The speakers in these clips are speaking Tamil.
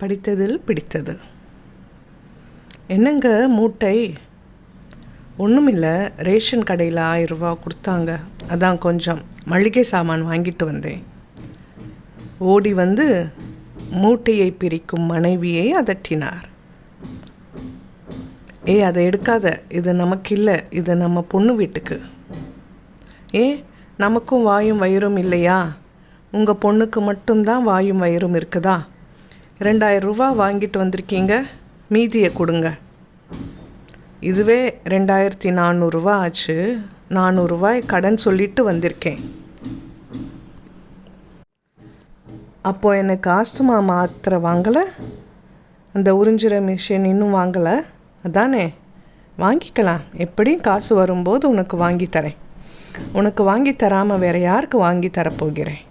படித்ததில் பிடித்தது. என்னங்க மூட்டை? ஒன்றுமில்லை ரேஷன் கடையில் ஆயிரம் ரூபா கொடுத்தாங்க. அதான் கொஞ்சம். மளிகை சாமான் வாங்கிட்டு வந்தேன். ஓடி வந்து மூட்டையை பிரிக்கும் மனைவியை அதட்டினார். ஏ அதை எடுக்காத. இது நமக்கு இல்லை இது நம்ம பொண்ணு வீட்டுக்கு. ஏ நமக்கும் வாயும் வயிறும் இல்லையா? உங்கள் பொண்ணுக்கு மட்டும்தான் வாயும் வயிறும் இருக்குதா? ரெண்டாயிரம் ரூபா வாங்கிட்டு வந்திருக்கீங்க. மீதியை கொடுங்க. இதுவே ரெண்டாயிரத்தி நானூறுரூவா ஆச்சு. நானூறுரூவாய் கடன் சொல்லிட்டு வந்திருக்கேன். அப்போது எனக்கு ஆஸ்துமா மாத்திரை வாங்கலை. அந்த உறிஞ்சிற மிஷின் இன்னும் வாங்கலை. அதானே? வாங்கிக்கலாம். எப்படியும் காசு வரும்போது உனக்கு வாங்கி தரேன். உனக்கு வாங்கி தராமல் வேறு யாருக்கு வாங்கி தரப்போகிறேன்?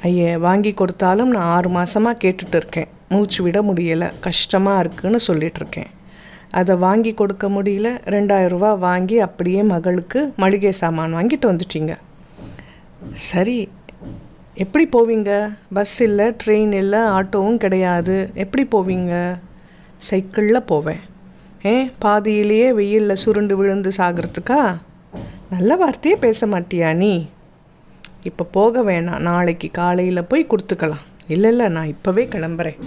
ஐயே வாங்கி கொடுத்தாலும் நான் ஆறு மாதமாக கேட்டுட்டு இருக்கேன். மூச்சு விட முடியலை. கஷ்டமாக இருக்குன்னு சொல்லிகிட்ருக்கேன் அதை வாங்கி கொடுக்க முடியல. ரெண்டாயிரரூபா வாங்கி அப்படியே மகளுக்கு மளிகை சாமான் வாங்கிட்டு வந்துட்டீங்க. சரி எப்படி போவீங்க? பஸ் இல்லை ட்ரெயின் இல்லை ஆட்டோவும் கிடையாது. எப்படி போவீங்க? சைக்கிளில் போவேன். ஏன் பாதியிலேயே வெயிலில் சுருண்டு விழுந்து சாகிறதுக்கா? நல்ல வார்த்தையே பேச மாட்டியா நீ? இப்போ போக வேணாம். நாளைக்கு காலையில் போய் கொடுத்துக்கலாம். இல்லை இல்லை நான் இப்போவே கிளம்புறேன்.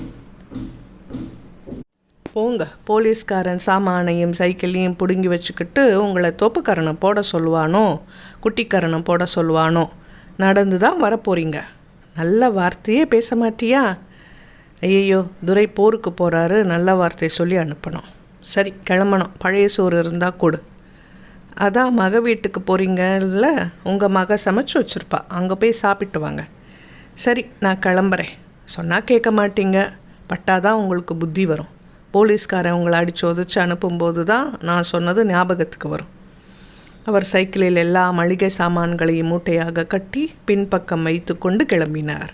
போங்க. போலீஸ்காரன் சாமானையும் சைக்கிளையும் பிடுங்கி வச்சுக்கிட்டு உங்களை தோப்புக்கரணை போட சொல்லுவானோ? குட்டிக்கரணை போட சொல்லுவானோ? நடந்து தான் வரப்போறீங்க. நல்ல வார்த்தையே பேச மாட்டியா? ஐயையோ துரை போருக்கு போகிறாரு நல்ல வார்த்தை சொல்லி அனுப்பணும். சரி கிளம்பணும். பழைய சோறு இருந்தால் கொடு. அதான் மக வீட்டுக்கு போகிறீங்கல்ல உங்கள் மக சமைச்சு வச்சுருப்பா. அங்கே போய் சாப்பிட்டு வாங்க. சரி நான் கிளம்புறேன். சொன்னால் கேட்க மாட்டீங்க. பட்டாதான் உங்களுக்கு புத்தி வரும். போலீஸ்காரன் உங்களை அடிச்சு உதச்சு அனுப்பும்போது தான் நான் சொன்னது ஞாபகத்துக்கு வரும். அவர் சைக்கிளில் எல்லா மளிகை சாமான்களையும் மூட்டையாக கட்டி பின்பக்கம் வைத்து கொண்டு கிளம்பினார்.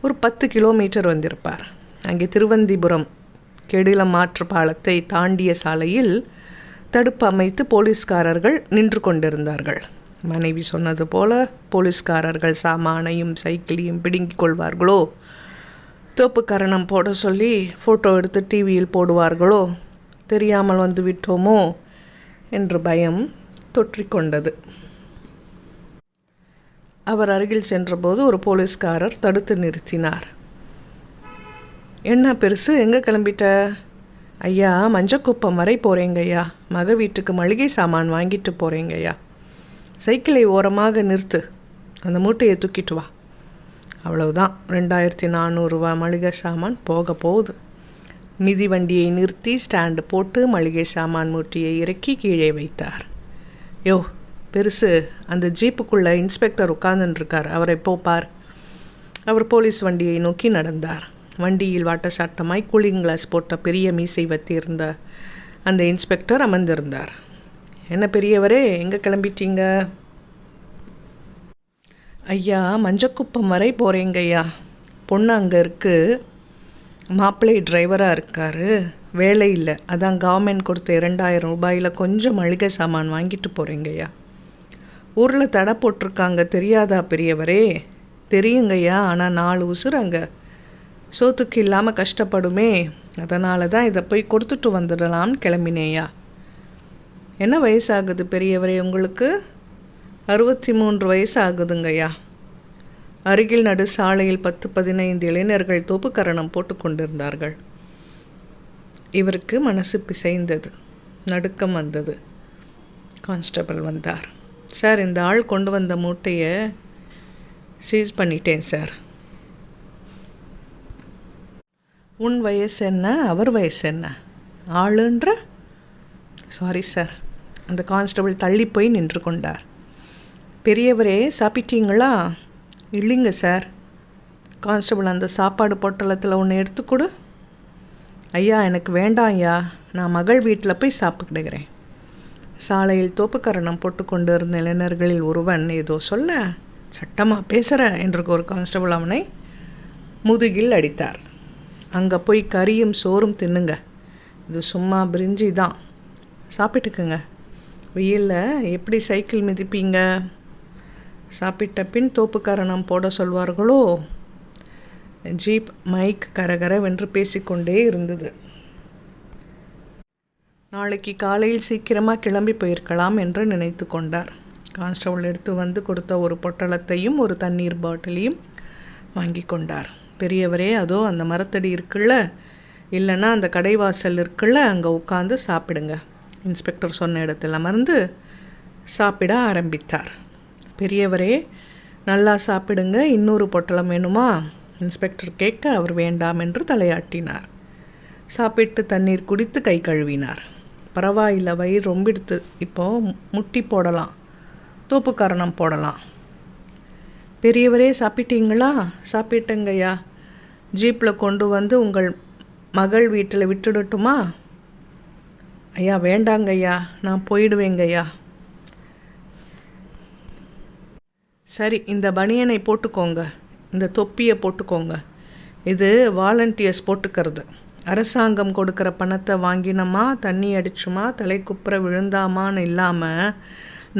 ஒரு பத்து கிலோமீட்டர் வந்திருப்பார். அங்கே திருவந்திபுரம் கெடில மாற்று பாலத்தை தாண்டிய சாலையில் தடுப்பு அமைத்து போலீஸ்காரர்கள் நின்று கொண்டிருந்தார்கள். மனைவி சொன்னது போல போலீஸ்காரர்கள் சாமானையும் சைக்கிளையும் பிடுங்கிக் கொள்வார்களோ? தோப்பு கரணம் போட சொல்லி ஃபோட்டோ எடுத்து டிவியில் போடுவார்களோ? தெரியாமல் வந்து விட்டோமோ? என்று பயம் தொற்றிக்கொண்டது அவர் அருகில் சென்றபோது ஒரு போலீஸ்காரர் தடுத்து நிறுத்தினார். என்ன பெருசு எங்கே கிளம்பிட்ட? ஐயா மஞ்சக்குப்பம் வரை போகிறேங்க ஐயா மக வீட்டுக்கு மளிகை சாமான் வாங்கிட்டு போகிறேங்க ஐயா சைக்கிளை ஓரமாக நிறுத்து. அந்த மூட்டையை தூக்கிட்டு வா. அவ்வளவுதான். ரெண்டாயிரத்தி நானூறுரூவா மளிகை சாமான். போக போகுது. மிதி வண்டியை நிறுத்தி ஸ்டாண்டு போட்டு மளிகை சாமான் மூட்டையை இறக்கி கீழே வைத்தார். யோ பெருசு. அந்த ஜீப்புக்குள்ளே இன்ஸ்பெக்டர் உட்கார்ந்துருக்கார் அவரை போப்பார் அவர் போலீஸ் வண்டியை நோக்கி நடந்தார். வண்டியில் வாட்டசாட்டமாய் கூலிங் கிளாஸ் போட்ட பெரிய மீசை வத்தியிருந்த அந்த இன்ஸ்பெக்டர் அமர்ந்திருந்தார். என்ன பெரியவரே எங்கே கிளம்பிட்டீங்க? ஐயா மஞ்சக்குப்பம் வரை போகிறேங்க ஐயா. பொண்ணு அங்கே இருக்குது மாப்பிள்ளை டிரைவராக இருக்கார். வேலை இல்லை. அதான் கவர்மெண்ட் கொடுத்த இரண்டாயிரம் ரூபாயில் கொஞ்சம் மளிகை சாமான் வாங்கிட்டு போகிறேங்கய்யா ஊரில் தடை போட்டிருக்காங்க. தெரியாதா பெரியவரே? தெரியுங்கய்யா ஆனால் நாலு உசுர் அங்கே. சோத்துக்கு இல்லாமல் கஷ்டப்படுமே. அதனால தான் இதை போய் கொடுத்துட்டு வந்துடலாம்னு கிளம்பினேயா. என்ன வயசாகுது பெரியவரே உங்களுக்கு? அறுபத்தி மூன்று வயசு ஆகுதுங்கய்யா அருகில் நடு சாலையில் பத்து பதினைந்து இளைஞர்கள் தோப்புக்கரணம் போட்டு கொண்டிருந்தார்கள். இவருக்கு மனசு பிசைந்தது. நடுக்கம் வந்தது. கான்ஸ்டபிள் வந்தார். சார் இந்த ஆள் கொண்டு வந்த மூட்டையை சீஸ் பண்ணிட்டேன் சார். உன் வயசு என்ன அவர் வயசு என்ன? ஆளுன்ற? சாரி சார் அந்த கான்ஸ்டபிள் தள்ளி போய் நின்று கொண்டார். பெரியவரே சாப்பிட்டீங்களா? இல்லைங்க சார் கான்ஸ்டபிள் அந்த சாப்பாடு பொட்டலத்தில் ஒன்று எடுத்துக்கொடு ஐயா எனக்கு வேண்டாம் ஐயா. நான் மகள் வீட்டில் போய் சாப்பிடுகிறேன் சாலையில் தோப்புக்கரணம் போட்டுக்கொண்டு இருந்த இளைஞர்களில் ஒருவன் ஏதோ சொல்ல சட்டமாக பேசுகிற என்று ஒரு கான்ஸ்டபிள் அவனை முதுகில் அடித்தார். அங்கே போய் கறியும் சோறும் தின்னுங்க. இது சும்மா பிரிஞ்சி தான். சாப்பிட்டுக்குங்க. வெயிலில் எப்படி சைக்கிள் மிதிப்பீங்க? சாப்பிட்ட பின் தோப்புக்கரணம் போட சொல்வார்களோ? ஜீப் மைக் கரகரவென்று பேசிக்கொண்டே இருந்தது. நாளைக்கு காலையில் சீக்கிரமாக கிளம்பி போயிருக்கலாம் என்று நினைத்து கொண்டார். கான்ஸ்டபிள் எடுத்து வந்து கொடுத்த ஒரு பொட்டலத்தையும் ஒரு தண்ணீர் பாட்டிலையும் வாங்கி கொண்டார். பெரியவரே அதோ அந்த மரத்தடி இருக்குல்ல? இல்லைன்னா அந்த கடைவாசல் இருக்குல்ல அங்கே உட்காந்து சாப்பிடுங்க. இன்ஸ்பெக்டர் சொன்ன இடத்துல அமர்ந்து சாப்பிட ஆரம்பித்தார். பெரியவரே நல்லா சாப்பிடுங்க இன்னொரு பொட்டலம் வேணுமா? இன்ஸ்பெக்டர் கேட்க அவர் வேண்டாம் என்று தலையாட்டினார். சாப்பிட்டு தண்ணீர் குடித்து கை கழுவினார். பரவாயில்ல வயிறு ரொம்பிடுத்து இப்போது முட்டி போடலாம். தோப்புக்காரணம் போடலாம். பெரியவரே சாப்பிட்டீங்களா? சாப்பிட்டேங்கய்யா. ஜீப்பில் கொண்டு வந்து உங்கள் மகள் வீட்டில் விட்டுடட்டுமா? ஐயா வேண்டாங்கய்யா. நான் போயிடுவேங்கய்யா. சரி இந்த பனியனை போட்டுக்கோங்க. இந்த தொப்பியை போட்டுக்கோங்க. இது வாலண்டியர்ஸ் போட்டுக்கிறது. அரசாங்கம் கொடுக்குற பணத்தை வாங்கினோமா தண்ணி அடிச்சுமா தலை குப்புற விழுந்தாமான்னு இல்லாமல்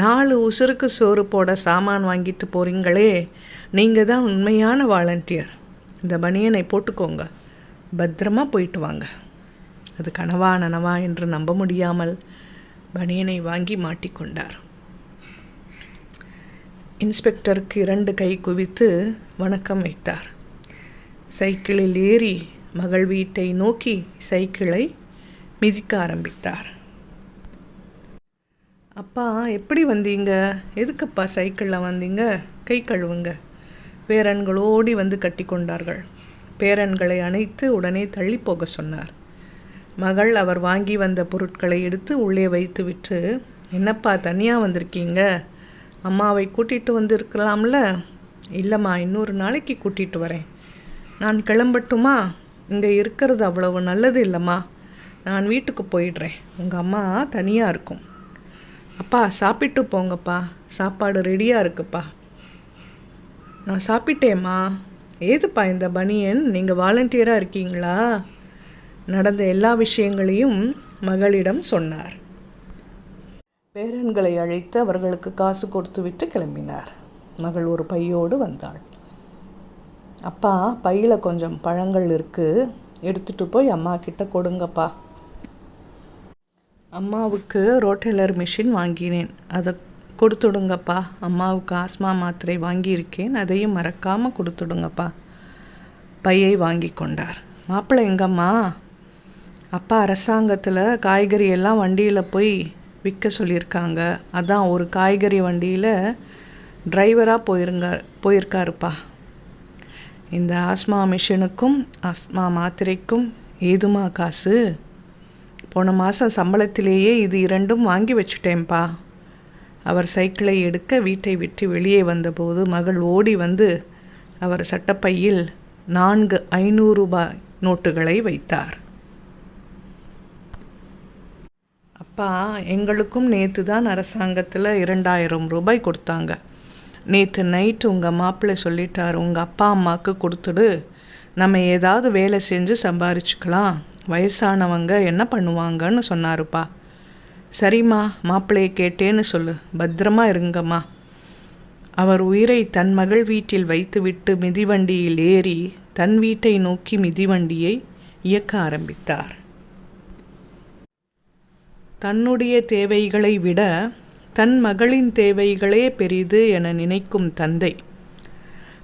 நாலு உசுருக்கு சோறு போட சாமான் வாங்கிட்டு போகிறீங்களே நீங்கள் தான் உண்மையான வாலண்டியர். இந்த பனியனை போட்டுக்கோங்க. பத்திரமா போயிட்டு வாங்க. அது கனவா நனவா என்று நம்ப முடியாமல் பனியனை வாங்கி மாட்டிக்கொண்டார். இன்ஸ்பெக்டருக்கு இரண்டு கை குவித்து வணக்கம் வைத்தார். சைக்கிளில் ஏறி மகள் வீட்டை நோக்கி சைக்கிளை மிதிக்க ஆரம்பித்தார். அப்பா எப்படி வந்தீங்க? எதுக்குப்பா சைக்கிளில் வந்தீங்க? கை கழுவுங்க. பேரன்கள் ஓடி வந்து கட்டி கொண்டார்கள். பேரன்களை அணைத்து உடனே தள்ளி போக சொன்னார். மகள் அவர் வாங்கி வந்த பொருட்களை எடுத்து உள்ளே வைத்து விட்டு என்னப்பா தனியாக வந்திருக்கீங்க? அம்மாவை கூட்டிகிட்டு வந்திருக்கலாம்ல? இல்லைம்மா இன்னொரு நாளைக்கு கூட்டிகிட்டு வரேன். நான் கிளம்பட்டுமா? இங்கே இருக்கிறது அவ்வளவு நல்லது இல்லைம்மா. நான் வீட்டுக்கு போயிடுறேன். உங்கள் அம்மா தனியாக இருக்கும். அப்பா சாப்பிட்டு போங்கப்பா. சாப்பாடு ரெடியாக இருக்குப்பா. நான் சாப்பிட்டேம்மா. ஏதுப்பா இந்த பனியன்? நீங்கள் வாலண்டியராக இருக்கீங்களா? நடந்த எல்லா விஷயங்களையும் மகளிடம் சொன்னார். பேரன்களை அழைத்து அவர்களுக்கு காசு கொடுத்துவிட்டு கிளம்பினார். மகள் ஒரு பையோடு வந்தாள். அப்பா பையில் கொஞ்சம் பழங்கள் இருக்குது எடுத்துகிட்டு போய் அம்மா கிட்ட கொடுங்கப்பா. அம்மாவுக்கு ரோட்டெல்லர் மிஷின் வாங்கினேன். அதை கொடுத்துடுங்கப்பா. அம்மாவுக்கு ஆஸ்மா மாத்திரை வாங்கியிருக்கேன். அதையும் மறக்காமல் கொடுத்துடுங்கப்பா. பையை வாங்கி கொண்டார். மாப்பிள்ளை எங்கம்மா? அப்பா அரசாங்கத்தில் காய்கறி எல்லாம் வண்டியில் போய் விற்க சொல்லியிருக்காங்க. அதான் ஒரு காய்கறி வண்டியில் டிரைவராக போயிருங்க போயிருக்காருப்பா. இந்த ஆஸ்மா மிஷினுக்கும் ஆஸ்மா மாத்திரைக்கும் ஏதுமா காசு? போன மாதம் சம்பளத்திலேயே இது இரண்டும் வாங்கி வச்சுட்டேன்ப்பா அவர் சைக்கிளை எடுக்க வீட்டை விட்டு வெளியே வந்தபோது மகள் ஓடி வந்து அவர் சட்டப்பையில் நான்கு ஐநூறு ரூபாய் நோட்டுகளை வைத்தார். அப்பா எங்களுக்கும் நேற்று தான் அரசாங்கத்தில் இரண்டாயிரம் ரூபாய் கொடுத்தாங்க. நேற்று நைட்டு உங்கள் மாப்பிள்ளை சொல்லிட்டார் உங்கள் அப்பா அம்மாவுக்கு கொடுத்துடு. நம்ம ஏதாவது வேலை செஞ்சு சம்பாரிச்சுக்கலாம். வயசானவங்க என்ன பண்ணுவாங்கன்னு சொன்னாருப்பா. சரிம்மா மாப்பிள்ளையை கேட்டேன்னு சொல்லு பத்திரமா இருங்கம்மா. அவர் உயிரை தன் மகள் வீட்டில் வைத்துவிட்டு மிதிவண்டியில் ஏறி தன் வீட்டை நோக்கி மிதிவண்டியை இயக்க ஆரம்பித்தார். தன்னுடைய தேவைகளை விட தன் மகளின் தேவைகளே பெரிது என நினைக்கும் தந்தை.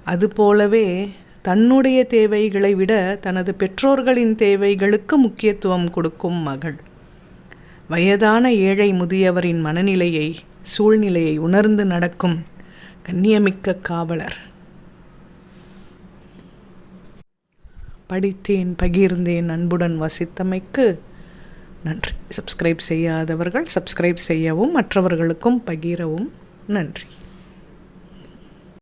அதுபோலவே தன்னுடைய தேவைகளை விட தனது பெற்றோர்களின் தேவைகளுக்கு முக்கியத்துவம் கொடுக்கும் மகள். வயதான ஏழை முதியவரின் மனநிலையை சூழ்நிலையை உணர்ந்து நடக்கும் கண்ணியமிக்க காவலர். படித்தேன் பகிர்ந்தேன் அன்புடன் வசித்தமைக்கு நன்றி. சப்ஸ்கிரைப் செய்யாதவர்கள் சப்ஸ்கிரைப் செய்யவும் மற்றவர்களுக்கும் பகிரவும் நன்றி.